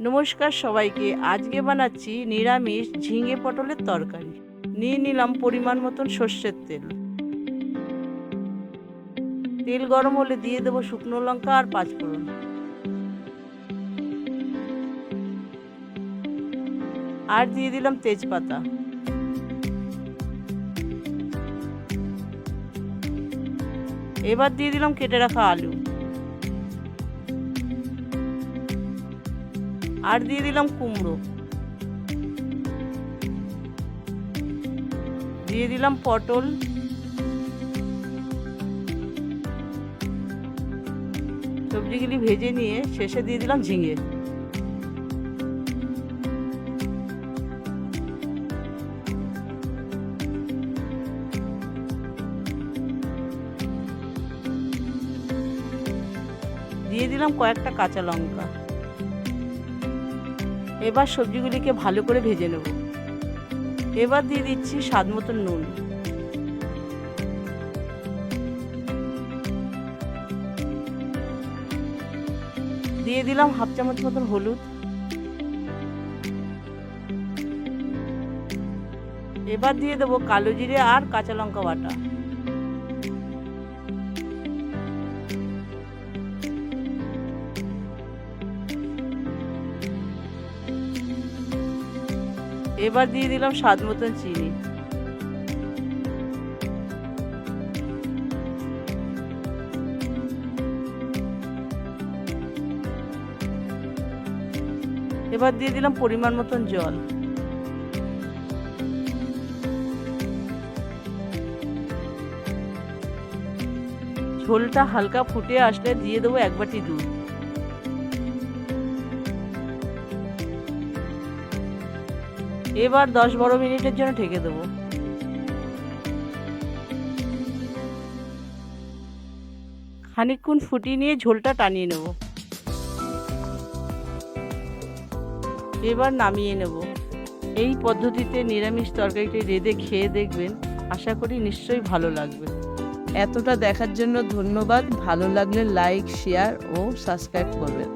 নমস্কার সবাইকে। আজকে বানাচ্ছি নিরামিষ ঝিঙে পটলের তরকারি। নিয়ে নিলাম পরিমাণ মতন সর্ষের তেল। তেল গরম হলে দিয়ে দেবো শুকনো লঙ্কা আর পাঁচফোড়ন। আর দিয়ে দিলাম তেজপাতা। এবার দিয়ে দিলাম কেটে রাখা আলু। আর দিয়ে দিলাম কুমড়ো। দিয়ে দিলাম পটল। সবজিগুলি ভেজে নিয়ে শেষে দিয়ে দিলাম ঝিঙে। দিয়ে দিলাম কয়েকটা কাঁচা লঙ্কা। এবার সবজিগুলিকে ভালো করে ভেজে নেব। এবার দিয়ে দিচ্ছি স্বাদ মতন নুন। দিয়ে দিলাম হাফ চামচ মতন হলুদ। এবার দিয়ে দেবো কালো জিরে আর কাঁচা লঙ্কা বাটা। এবার দিয়ে দিলাম স্বাদ মতন চিনি। এবার দিয়ে দিলাম পরিমাণ মতন জল। ঝোলটা হালকা ফুটে আসলে দিয়ে দেবো এক বাটি দুধ। এবার দশ বারো মিনিটের জন্য ঢেকে দেবো। খানিকক্ষণ ফুটিয়ে নিয়ে ঝোলটা টানিয়ে নেব। এবার নামিয়ে নেব। এই পদ্ধতিতে নিরামিষ তরকারিটি রেঁধে খেয়ে দেখবেন, আশা করি নিশ্চয়ই ভালো লাগবে। এতটা দেখার জন্য ধন্যবাদ। ভালো লাগলে লাইক, শেয়ার ও সাবস্ক্রাইব করবেন।